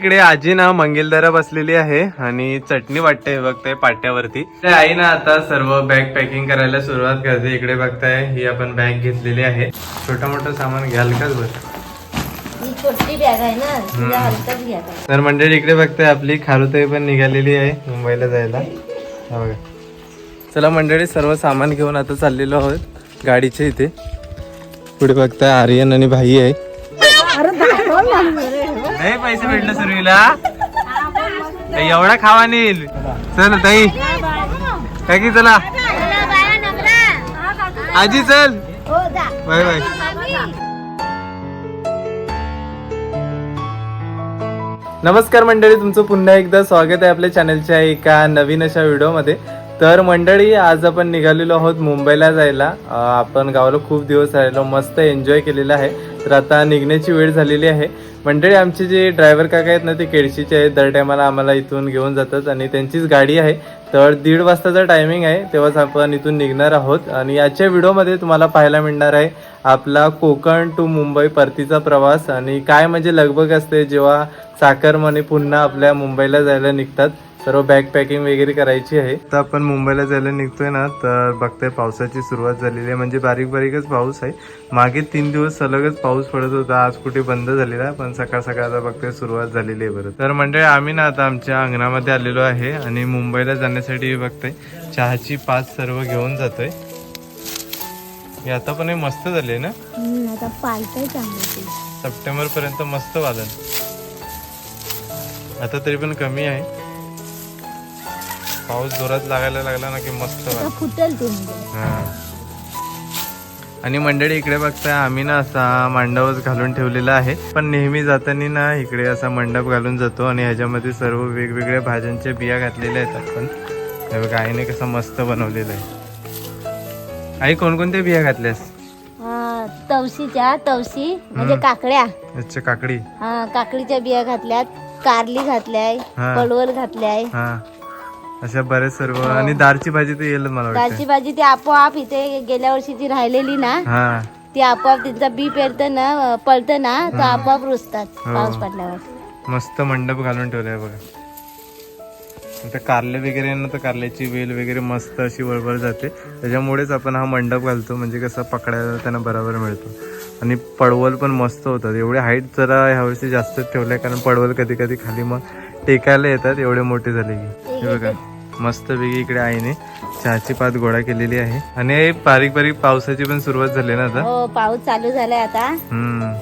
इकडे आजी ना मंगेलदारा बसलेली आहे आणि चटणी वाटते बघताय पाट्यावरती. आई ना आता सर्व बॅग पॅकिंग करायला सुरुवात करते. इकडे बघताय ही आपण बॅग घेतलेली आहे. छोटं मोठं सामान घ्याल ही घ्या तर मंडळी इकडे बघताय आपली खारुताई पण निघालेली आहे मुंबईला जायला. हा बघा. चला मंडळी सर्व सामान घेऊन आता चाललेलो आहोत गाडीच्या इथे. पुढे बघताय आर्यन आणि भाई आहे. नाही पैसे भेटले सुरवीला एवढा खावा नेईल चल ताई काय की चला? आजी चल. Bye bye. नमस्कार मंडळी तुमचं पुन्हा एकदा स्वागत आहे आपल्या चॅनलच्या एका नवीन अशा व्हिडिओमध्ये. तर मंडळी आज आपण निघालेलो आहोत मुंबईला जायला. आपण गावाला खूप दिवस राहिलो मस्त एन्जॉय केलेला आहे. तर आता निघण्याची वेळ झालेली आहे. मंडळी आमचे जे ड्रायव्हर काका आहेत ना ते केळशीचे आहेत. दर टायमाला आम्हाला इथून घेऊन जातात आणि त्यांचीच गाडी आहे. तर दीड वाजताचा टायमिंग आहे. तेव्हाच आपण इथून निघणार आहोत. आणि आजच्या व्हिडिओमध्ये तुम्हाला पाहायला मिळणार आहे आपला कोकण टू मुंबई परतीचा प्रवास. आणि काय म्हणजे लगबग असते जेव्हा चाकरमाने पुन्हा आपल्या मुंबईला जायला निघतात. सर्व बॅग पॅकिंग वगैरे करायची आहे. तर आपण मुंबईला जायला निघतोय ना तर बघताय पावसाची सुरुवात झालेली आहे. म्हणजे बारीक बारीकच पाऊस आहे. मागे तीन दिवस सलगच पाऊस पडत होता. आज कुठे बंद झालेला आहे, पण सकाळ सकाळ आता बघतोय सुरुवात झालेली आहे बरं. तर मंडळी आम्ही ना आता आमच्या अंगणामध्ये आलेलो आहे आणि मुंबईला जाण्यासाठी बघताय चहाची पाच सर्व घेऊन जातोय. हे आता पण हे मस्त झाले ना? आता पालताय चांगलं सप्टेंबर पर्यंत मस्त वालन आता तरी पण कमी आहे. पाऊस जोरात लागायला लागला ना की मस्त फुटल. आणि मंडळी इकडे बघताय आम्ही ना असा मांडवच घालून ठेवलेला आहे. पण नेहमी जाताना ना इकडे असा मंडप घालून जातो आणि ह्याच्यामध्ये सर्व वेगवेगळ्या भाज्यांच्या बिया घातलेल्या आहेत आपण. हे बघा आईने कसं मस्त बनवलेलं आहे. आई कोणकोणत्या बिया घातल्यास? तवशीच्या तवशी म्हणजे काकड्या. अच्छा काकडी. हा काकडीच्या बिया घातल्यात कारली घातल्याय. पडवल घातल्याय. अशा बरेच सर्व. आणि दारची भाजी तर येईल मला वाटतं. दालची भाजी ती आपोआप इथे गेल्या वर्षी जी राहिलेली ना हा. ती आपोआप तिचा बी पेरतं ना पळतं ना तर आपोआप रुजतात हो. पाऊस पडल्यावर. मस्त मंडप घालून ठेवलाय बघा. आता कारले वगैरे आहे ना तर कारल्याची वेल वगैरे मस्त अशी वळवळ जाते. त्याच्यामुळेच आपण हा मंडप घालतो म्हणजे कसं पकडायला त्यांना बरोबर मिळतो. आणि पडवल पण मस्त होतात. एवढे हाईट जरा ह्यावर्षी जास्तच ठेवलंय कारण पडवल कधी कधी खाली मग टेकायला येतात एवढे मोठे झाले की. हे बघा. मस्त वेगळी इकडे आईने चहाची पात गोळा केलेली आहे. आणि बारीक बारीक पावसाची पण सुरुवात झाली ना आता? हो पाऊस चालू झालाय आता. हम्म.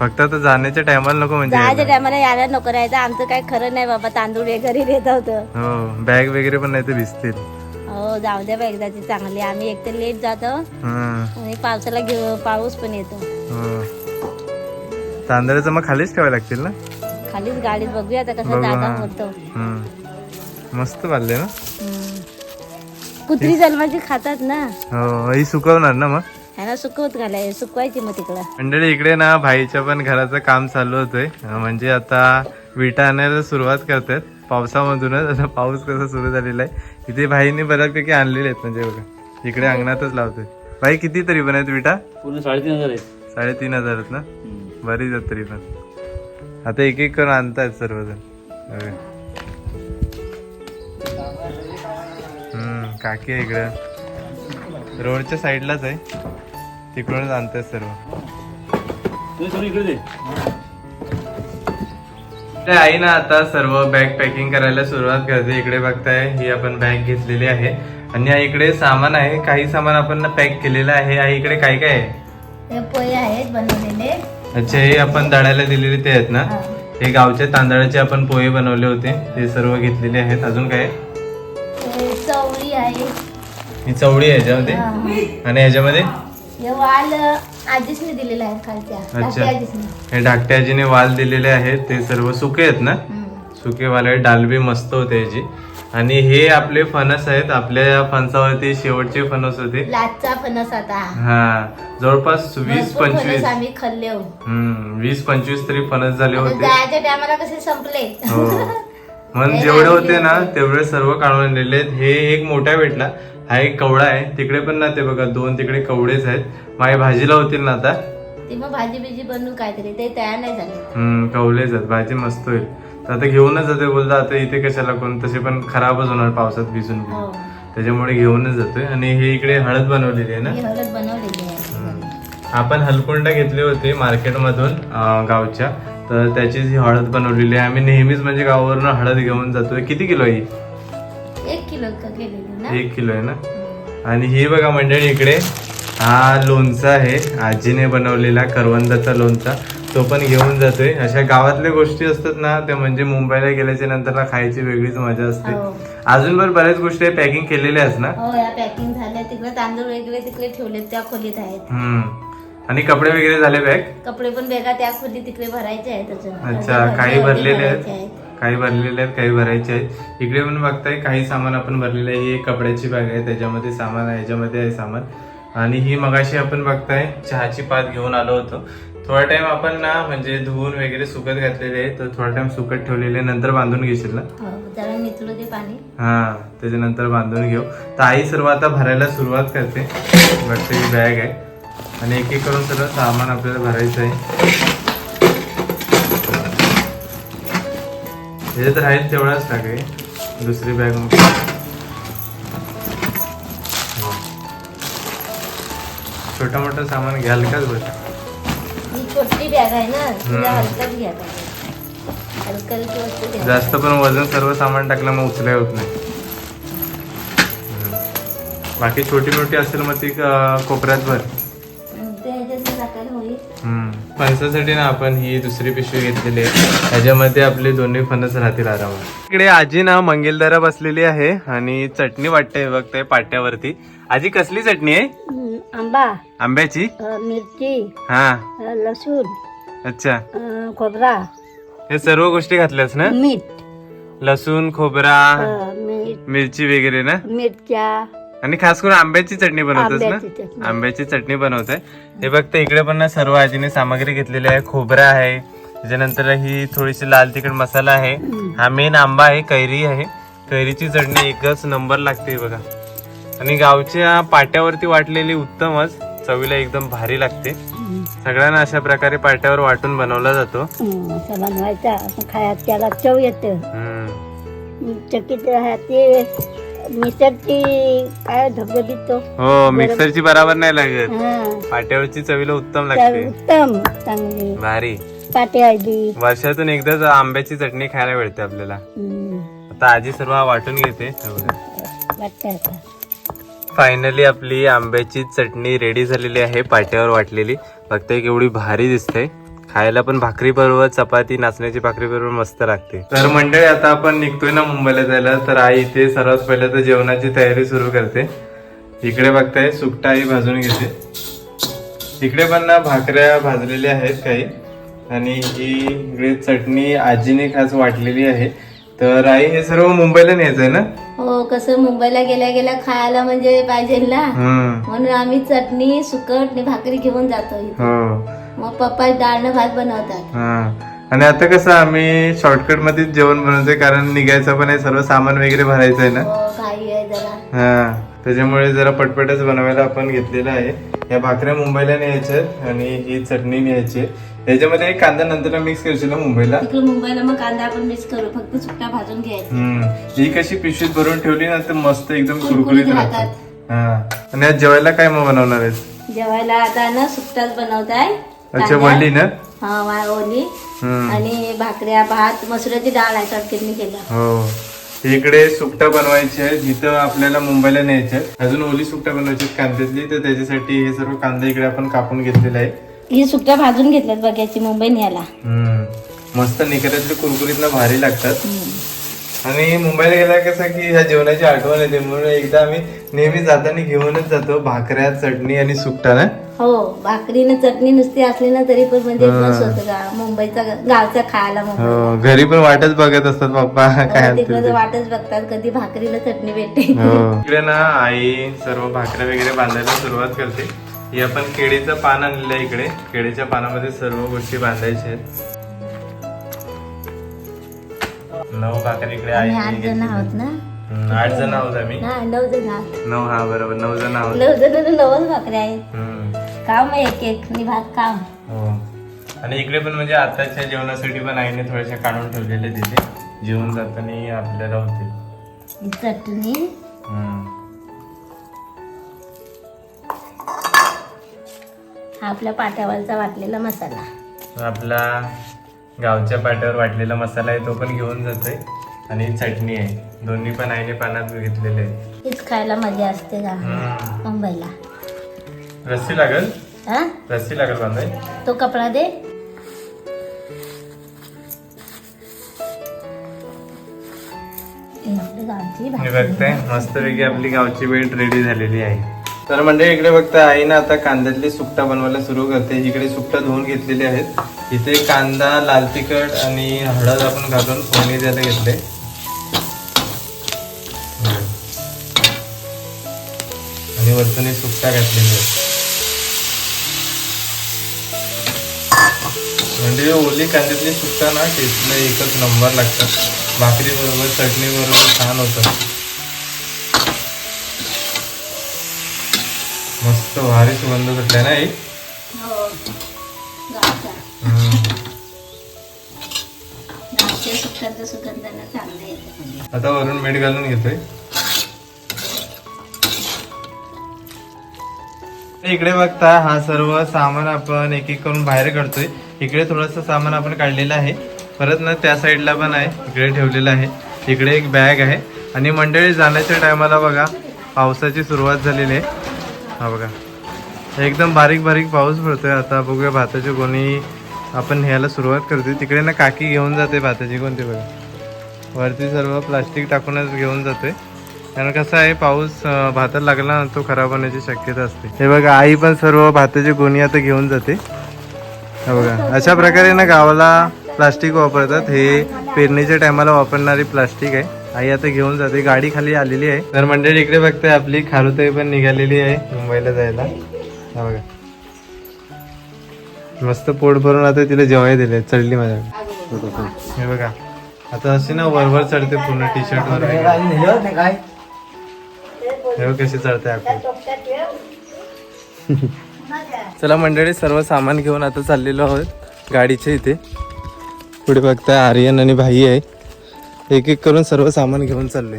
फक्त आता जाण्याच्या टायमाला नको म्हणजे जायच्या यायला. टायमाला यायला नको राहायचं आमचं काय खरं नाही बाबा तांदूळ वगैरे देत होतं. हो बॅग वगैरे पण नाही तर भिजतील. हो जाऊ द्या बा एकदाची चांगली. आम्ही एक तर लेट जातो हं, आणि पावसाला घेऊ पाऊस पण येतो. हो. तांदळाचं मग खालीच ठेवायला लागतील ना? खालीच गाडीत बघूया आता कसं बघू, जागा हा. होतो. मस्त बांधले ना? कुत्री जन्माची खातात ना. हो ही सुकवणार ना मग? ह्याला सुकवत घालाय सुकवायची मग तिकडं. मंडळी इकडे ना भाईच्या पण घराचं काम चालू होतंय. म्हणजे आता विटा आणायला सुरुवात करतात. पावसामधूनच आता पाऊस कसा सुरू झालेला आहे. इथे भाईने बऱ्यापैकी आणलेले आहेत म्हणजे बघा. इकडे अंगणातच लावतोय. भाई किती तरी पण आहेत विटा? पूर्ण साडेतीन हजार आहेत. साडेतीन हजार आहेत ना बरीच आहेत तरी पण. आता एक एक करून आणतायत सर्वजण. काकी आहे इकडं. रोडच्या साईडलाच आहे. तिकडूनच आणतायत सर्व. इकडे आई ना आता सर्व बॅग पॅकिंग करायला सुरुवात करते. इकडे बघताय ही आपण बॅग घेतलेली आहे. आणि या इकडे सामान आहे. काही सामान आपण पॅक केलेलं आहे. आई इकडे काय काय आहे? हे पोहे आहेत बनवलेले. अच्छा हे आपण दळायला दिलेले ते आहेत ना? हे गावच्या तांदळाचे आपण पोहे बनवले होते. ते सर्व घेतलेले आहेत. अजून काय? चवळी आहे. ही चवळी आहे याच्यामध्ये? आणि ह्याच्यामध्ये हे वाल आजीसने दिलेला आहे खालच्या. आजीसने. हे धाकट्या आजीने वाल दिलेले आहेत. ते सर्व सुके आहेत ना. सुके वाल आहेत. डालबी मस्त होते याची. आणि हे आपले फणस आहेत. आपल्या या फणसावरती शेवटचे फणस होते. फणस आता. हा. जवळपास वीस पंचवीस. आम्ही खाल्ले हो. हम्म. वीस पंचवीस तरी फणस झाले होते. जायच्या टायमाला कसे संपले? हो. म्हणून जेवढे होते ना तेवढे सर्व काढून आणलेले आहेत. हे एक मोठा भेटला. हा एक कवडा आहे. तिकडे पण ना ते बघा दोन तिकडे कवडेच आहेत. माझ्या भाजीला होतील ना आता. ती मग भाजी बिजी काहीतरी ते तयार नाही झाले. हम्म कवलेच आहेत. भाजी मस्त होईल. तर आता घेऊनच जातोय बोलतो आता इथे कशाला कोण तसे पण खराबच होणार पावसात भिजून हो. भिजून त्याच्यामुळे घेऊनच जातोय. आणि हे इकडे हळद बनवलेली आहे ना? ही हळद बनवलेली आहे. आपण हलकुंडा घेतले होते मार्केटमधून अं, गावच्या. तर त्याचीच ही हळद बनवलेली आहे आम्ही नेहमीच म्हणजे गावावरून हळद घेऊन जातोय. किती किलो आहे ही? एक किलो ना? एक किलो आहे ना? आणि ही बघा मंडळी इकडे हा लोणचा आहे. आजीने बनवलेला करवंदाचा लोणचा. तो पण घेऊन जातोय. अशा गावातल्या गोष्टी असतात ना त्या म्हणजे मुंबईला गेल्याच्यानंतर ना खायची वेगळीच मजा असते. हो. अजून पण बऱ्याच गोष्टी पॅकिंग केलेल्याच ना? हो पॅकिंग झाल्या. तिकडे तांदूळ वगैरे तिकडे ठेवले त्या खोलीत आहेत. आणि कपडे वगैरे झाले बॅग? कपडे पण बेगा त्या खोलीत तिकडे भरायचे आहेत अच्छा काही भरलेले आहेत. काही भरलेले आहेत काही भरायचे आहेत. इकडे पण बघताय काही सामान आपण भरलेलं आहे. ही कपड्याची बॅग आहे त्याच्यामध्ये सामान आहे ह्याच्यामध्ये आहे सामान. आणि ही मगाशी आपण बघताय चहाची पात घेऊन आलो होतो. थोडा टाइम आपण ना म्हणजे धुवून वगैरे सुकत घातलेले आहे तर थोडा टाइम सुकत ठेवलेले नंतर बांधून घेशील ना? हो हा त्याच्यानंतर बांधून घेऊ. तर आई सर्व आता भरायला सुरुवात करते. बघते ही बॅग आहे. आणि एक एक करून सर्व सामान आपल्याला भरायचं आहे. त्याच्यात राहील तेवढाच टाके दुसरी बॅग छोटं मोठं सामान घ्याल काच बस ही जास्त पण वजन सर्व सामान टाकलं मग उचलाय होत नाही. बाकी छोटी मोठी असेल मग ती कोपऱ्यात भर. फणसासाठी ना आपण ही दुसरी पिशवी घेतलेली आहे. त्याच्यामध्ये आपले दोन्ही फणस राहतील आरामात. इकडे आजी ना मंगेलदारा बसलेली आहे आणि चटणी वाटते बघते पाट्यावरती. आजी कसली चटणी आहे? हं, आंबा. आंब्याची? मिरची. हा. लसूण. अच्छा. खोबरा. हे सर्व गोष्टी घातल्यास ना? मीठ. लसूण खोबरा मिरची वगैरे ना? मिरच्या. आणि खास करून आंब्याची चटणी बनवतोस ना. आंब्याची चटणी. बनवते. हे बघते इकडे पण ना सर्व आजीने सामग्री घेतलेली आहे. खोबरा आहे. त्याच्यानंतर ही थोडीशी लाल तिखट मसाला आहे. हा मेन आंबा आहे कैरी आहे. कैरीची चटणी एकच नंबर लागते बघा. आणि गावच्या पाट्यावरती वाटलेली उत्तमच चवीला एकदम भारी लागते. सगळ्यांना अशा प्रकारे पाट्यावर वाटून बनवला जातो. त्याला चव येतं. चकीत ते मिसळची काय धबधबीत तो हो मिक्सरची बराबर नाही लागत. हा. पाट्यावरची चवीला उत्तम तर लागते. उत्तम चांगली. भारी. पाटे आली वर्षातून एकदाच आंब्याची चटणी खायला मिळते आपल्याला. आता आजी सर्व वाटून घेते. वाटतं आता. फायनली आपली आंब्याची चटणी रेडी झालेली आहे पाट्यावर वाटलेली. बघताय केवढी भारी दिसते. खायला पण भाकरी बरोबर चपाती नाचण्याची भाकरी बरोबर मस्त लागते. तर मंडळी आता आपण निघतोय ना मुंबईला जायला. तर आई इथे सर्वात पहिले तर जेवणाची तयारी सुरू करते. इकडे बघताय सुकटा आई भाजून घेते. इकडे पण ना भाकऱ्या भाजलेल्या आहेत काही. आणि ही इकडे चटणी आजीने खास वाटलेली आहे. तर आई हे सर्व मुंबईला न्यायचं आहे ना? हो कसं मुंबईला गेल्या गेल्या खायला म्हणजे पाहिजे ना. म्हणून आम्ही चटणी सुकट आणि भाकरी घेऊन जातो इथे. हो. मग पप्पा डाळनं भात बनवतात. हा. आणि आता कसं आम्ही शॉर्टकटमध्ये जेवण बनवतोय कारण निघायचं पण आहे सर्व सामान वगैरे भरायचं आहे ना? हो घाई आहे जरा. हा. त्याच्यामुळे जरा पटपटच बनवायला आपण घेतलेलं आहे. या भाकऱ्या मुंबईला न्यायच्या आणि ही चटणी न्यायची आहे. याच्यामध्ये एक कांदा नंतर मिक्स करशील ना मुंबईला? तिकडे मुंबईला मग कांदा आपण मिक्स करू फक्त सुकटा भाजून घ्यायचा. हम्म. ही कशी पिशवीत भरून ठेवली ना तर मस्त एकदम कुरकुरीत कुरकुरीत राहतात. राहतात. हा. आणि आज जेवायला काय मग बनवणार आहेस जेवायला आता ना सुकटाच बनवताय. अच्छा वडली ना? हा वा- ओली. आणि भाकऱ्या भात मसुराची डाळ आहे तडकेटणी केलं. हो. इकडे सुकटा बनवायची आहे. जिथं आपल्याला मुंबईला न्यायचे. अजून ओली सुकटा बनवायची कांद्यातली. तर त्याच्यासाठी हे सर्व कांदा इकडे आपण कापून घेतलेला आहे ही सुकट्या भाजून घेतल्यात बघायची मुंबई न्यायला. मस्त निकरातले कुरकुरीत ना भारी लागतात. आणि मुंबईला गेला कसं की ह्या जेवणाची आठवण येते म्हणून एकदा आम्ही नेहमी जाताना घेऊनच जातो भाकऱ्या चटणी आणि सुकटा ना? हो भाकरीनं चटणी नुसती असली ना तरी पण म्हणजे बस होतं का मुंबईचा गावचा खायला मुंबई. हो घरी पण वाटच बघत असतात पप्पा काय तिकडे ते. वाटच बघतात कधी भाकरीला चटणी भेटते. हो. इकडे ना आई सर्व भाकऱ्या वगैरे बांधायला सुरुवात करते. ही आपण केळीचं पान आणलेलं आहे इकडे. केळीच्या पानामध्ये सर्व गोष्टी बांधायच्या आहेत. नऊ भाकरी इकडे आठ जण आहोत ना? आठ जण आहोत आम्ही. नऊ जण नऊ हा बरोबर नऊ जण आहोत. नऊ जण नवच भाकऱ्या आहेत. काम आहे एक एक आणि भात काम हो. आणि इकडे पण म्हणजे आताच्या जेवणासाठी पण आईने थोड्याशा काढून ठेवलेले तिथे जेवण जाताना आपल्याला होते चटणी. हा आपल्या पाट्यावरचा वाटलेला मसाला. आपला गावच्या पाट्यावर वाटलेला मसाला आहे तो पण घेऊन जातोय. आणि चटणी आहे. दोन्ही पण आईने पानात घेतलेले आहे हीच खायला मजा असते हम्म. मुंबईला. रस्सी लागेल? हा? रस्सी लागेल बांधाय तो कपडा दे. ही आपली गावची मी भाजी. बघताय मस्तपैकी आपली गावची वेट रेडी झालेली आहे. तर म्हणजे इकडे बघताय आईनं आता कांद्यातली सुकटा बनवायला सुरू करते. इकडे सुकटा धुवून घेतलेली आहेत. इथे कांदा लाल तिखट आणि हळद आपण घालून फोडणी द्यायला घेतले. आणि वरतून सुकटा घातलेली म्हणजे ओली कांद्यातली सुकटा ना टेस्टला एकच नंबर लागतात. भाकरी बरोबर चटणी बरोबर छान होतं. मस्त भारी सुगंध सुटलाय ना एक. आता वरून मीठ घालून घेतोय. इकडे बघता हा सर्व सामान आपण एक एक करून बाहेर काढतोय. इकडे थोडस सामान आपण काढलेलं आहे. परत ना त्या साईडला पण आहे. इकडे ठेवलेलं आहे. इकडे एक बॅग आहे. आणि मंडळी जाण्याच्या टायमाला बघा पावसाची सुरुवात झालेली आहे. हा बघा. एकदम बारीक बारीक पाऊस पडतोय. आता बघूया भाताची कोणी आपण न्यायला सुरुवात करतोय. तिकडे ना काकी घेऊन जाते भाताची कोणती बघा. वरती सर्व प्लास्टिक टाकूनच घेऊन जातोय. कारण कसं आहे पाऊस भाता लागला ना तो खराब होण्याची शक्यता असते. हे बघा आई पण सर्व भाताची गोणी आता घेऊन जाते. हे बघा अशा प्रकारे ना गावाला प्लास्टिक वापरतात. हे पेरणीच्या टायमाला वापरणारी प्लास्टिक आहे. आई आता घेऊन जाते. गाडी खाली आलेली आहे. तर मंडळी इकडे बघताय आपली खारुताई पण निघालेली आहे मुंबईला जायला. हा बघा. मस्त पोट भरून आता तिला जेवाय दिले चढली माझ्या हे बघा. आता अशी ना वरवर चढते पूर्ण टी शर्ट वर वगैरे. हे कशी चढते आपण चला मंडळी सर्व सामान घेऊन आता चाललेलो आहोत गाडीच्या इथे. पुढे बघताय आर्यन आणि भाई आहे. एक एक करून सर्व सामान घेऊन चाललोय.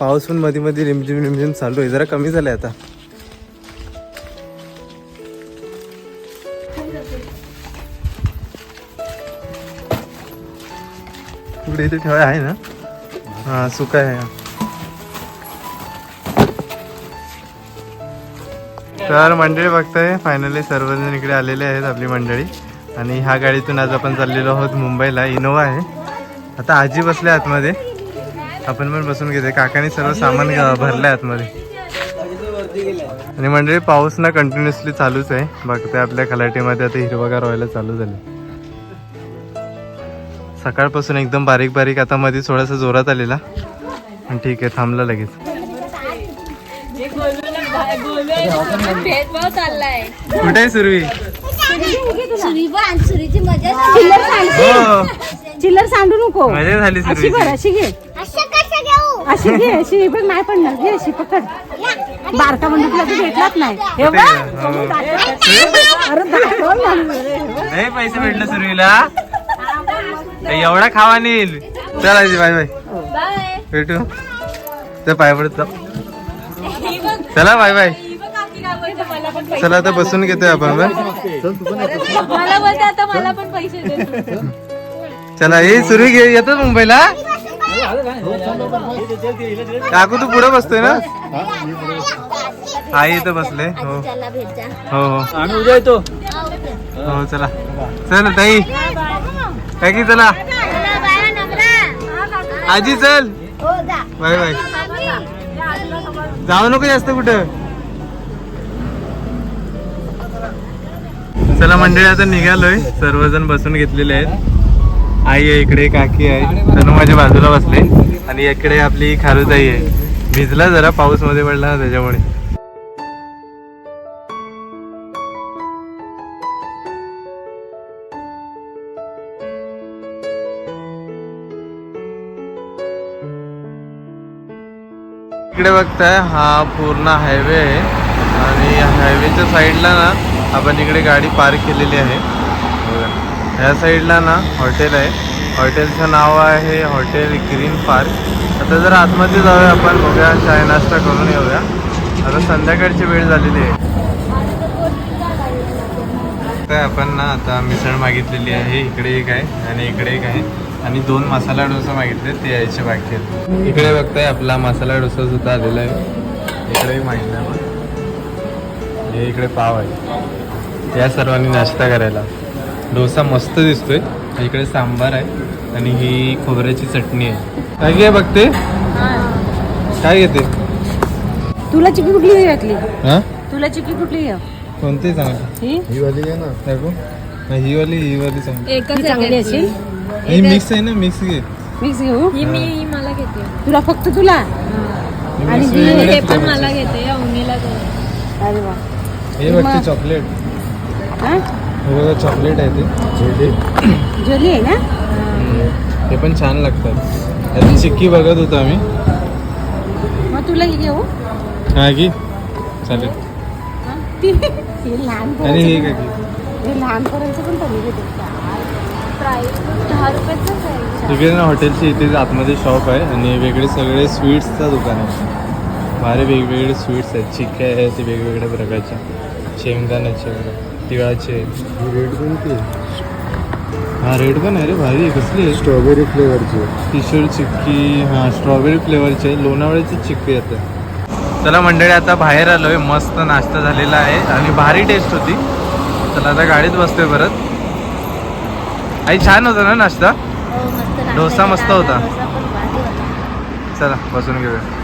पाऊस पण मध्ये मध्ये रिमझिम रिमझिम चालू आहे. जरा कमी झालंय आता. पुढे इथे ठेवाय आहे ना? हा सुका आहे. तर मंडळी बघताय फायनली सर्वजण इकडे आलेले आहेत आपली मंडळी. आणि ह्या गाडीतून आज आपण चाललेलो आहोत मुंबईला. इनोवा आहे. आता आजी बसल्या आतमध्ये. आपण पण बसून घेते काकाने सर्व सामान भरलं आहे आतमध्ये. आणि मंडळी पाऊस ना कंटिन्युअसली चालूच आहे. बघते आपल्या खलाटीमध्ये आता हिरवगार व्हायला चालू झाले सकाळपासून एकदम बारीक बारीक आता मध्ये थोडासा जोरात आलेला. पण ठीक आहे थांबला लगेच. कुठे आहे सुरवी? चिल्लर सांड हो. चिल्लर सांडू नको. मजा झाली अशी सुरवी अशी घे. अशी घे अशी पण नाही पडणार. घे अशी पकड. बारका बंदूकला तू भेटलाच नाही. हे बघ. अरे दाखव ना. नाही पैसे भेटले सुरवीला. एवढा खावा नेईल चल आजी बाय बाय. भेटू. त्या पाय पडत. चला बाय बाय. चला आता बसून घेतोय आपण चला हे सुरवी घे येतो मुंबईला? काकू तू पुढे बसतोय ना? आई इथं बसले हो. त्याला भेट जा हो हो. आम्ही उद्या येतो. हो चला. चल ताई. काय की चला? आजी चल. Bye bye. जाऊ नको जास्त कुठं. चला मंडळी आता निघालोय. सर्वजण बसून घेतलेले आहेत. आई आहे इकडे काकी आहे. तनु माझ्या बाजूला बसले. आणि इकडे आपली खारुताई आहे. भिजला जरा पाऊसमध्ये पडला त्याच्यामुळे. इकडे बघताय हा पूर्ण हायवे आहे. आणि हायवेच्या साईडला ना आपण इकडे गाडी पार्क केलेली आहे. ह्या साईडला ना हॉटेल आहे. हॉटेलचं नाव आहे हॉटेल ग्रीन पार्क आता जर आतमध्ये जाऊया आपण बघूया चाय नाश्ता करून येऊया. आता संध्याकाळची वेळ झालेली आहे. काय आपण ना आता मिसळ मागितलेली आहे. इकडे एक आहे आणि इकडे एक आहे. आणि दोन मसाला डोसा मागितले ते यायचे बाकी आहेत. इकडे बघताय आपला मसाला डोसा सुद्धा आलेला आहे. इकडे आपण हे इकडे पाव आहे. या सर्वांनी नाश्ता करायला. डोसा मस्त दिसतोय. इकडे सांबार आहे. आणि ही खोबऱ्याची चटणी आहे. काय घे बघते? काय घेते? तुला चिकी कुठली घातली हा? तुला चिकी कुठली घ्या कोणती चांगली ही? वाली घे ना. ही वाली ही वाली चांगली. ही चांगली असेल ही मिक्स आहे ना मिक्स घे. मिक्स घेऊ? ही. मी ही मला घेते. तुला फक्त तुला? ही. आणि ही- हे पण. मला घेते अवनीला अरे वा. हे बघते चॉकलेट हा? हे बघा चॉकलेट आहे ते. जेली आहे ना? ते पण छान लागतात. त्याची चिक्की बघत होतो आम्ही. मग तुला ही घेऊ? हा की चालेल. हा? ही आणि हे पोरांचं का हे पण प्राईस दहा रुपयाचाच आहे इकडे ना हॉटेलची इथे आतमध्ये शॉप आहे आणि वेगळे सगळे स्वीट्सचं दुकान आहे. भारी वेगवेगळे स्वीट्स आहेत चिक्क्या आहेत ते वेगवेगळ्या प्रकारच्या. शेंगदाण्याचे तिळाचे. रेड कोणती हा रेड पण आहे रे भारी आहे. कसली आहे? स्ट्रॉबेरी फ्लेवरची किशोर चिक्की हां स्ट्रॉबेरी फ्लेवरचे लोणावळ्याची चिक्की येते. चला मंडळी आता बाहेर आलोय. मस्त नाश्ता झालेला आहे आणि भारी टेस्ट होती. चला आता गाडीत बसतोय परत. आई छान होता ना नाश्ता? हो डोसा मस्त होता. चला बसून घेऊया.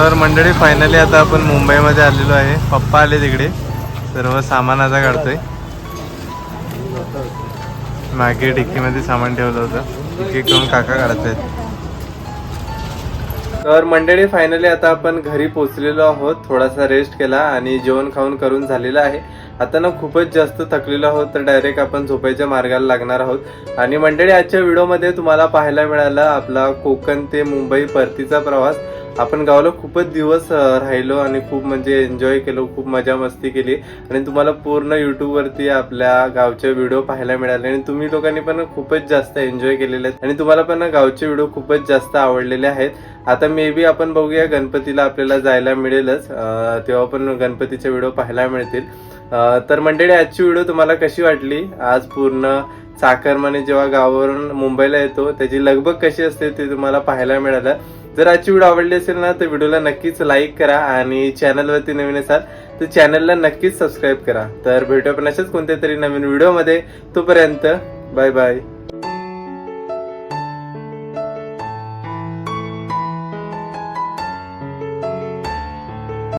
तर मंडळी फायनली आता आपण मुंबईमध्ये आलेलो आहे. पप्पा आले तिकडे. सर्व सामान आता काढतोय. मागे डिक्कीमध्ये सामान ठेवलं होतं. एक करून काका काढत आहेत तर मंडळी फायनली आता आपण घरी पोचलेलो आहोत. थोडासा रेस्ट केला आणि जेवण खाऊन करून झालेलं आहे. आता ना खूपच जास्त थकलेलो आहोत तर डायरेक्ट आपण झोपायच्या मार्गाला लागणार आहोत. आणि मंडळी आजच्या व्हिडिओमध्ये तुम्हाला पाहायला मिळाला आपला कोकण ते मुंबई परतीचा प्रवास. आपण गावाला खूपच दिवस राहिलो आणि खूप म्हणजे एन्जॉय केलो खूप मजा मस्ती केली. आणि तुम्हाला पूर्ण यूट्यूबवरती आपल्या गावचे व्हिडिओ पाहायला मिळाले. आणि तुम्ही लोकांनी पण खूपच जास्त एन्जॉय केलेले आहेत. आणि तुम्हाला पण गावचे व्हिडिओ खूपच जास्त आवडलेले आहेत. आता मे बी आपण बघूया गणपतीला आपल्याला जायला मिळेलच. तेव्हा पण गणपतीचे व्हिडिओ पाहायला मिळतील. तर मंडळी आजची व्हिडिओ तुम्हाला कशी वाटली? आज पूर्ण चाकरमाने जेव्हा गावावरून मुंबईला येतो त्याची लगबग कशी असते ते तुम्हाला पाहायला मिळालं. जर आजची व्हिडिओ आवडली असेल ना तर व्हिडिओला नक्कीच लाईक करा आणि चॅनलवरती नवीन असाल तर चॅनलला नक्कीच सबस्क्राईब करा. तर भेटू आपण अशाच कोणत्या तरी नवीन व्हिडिओमध्ये. तोपर्यंत बाय बाय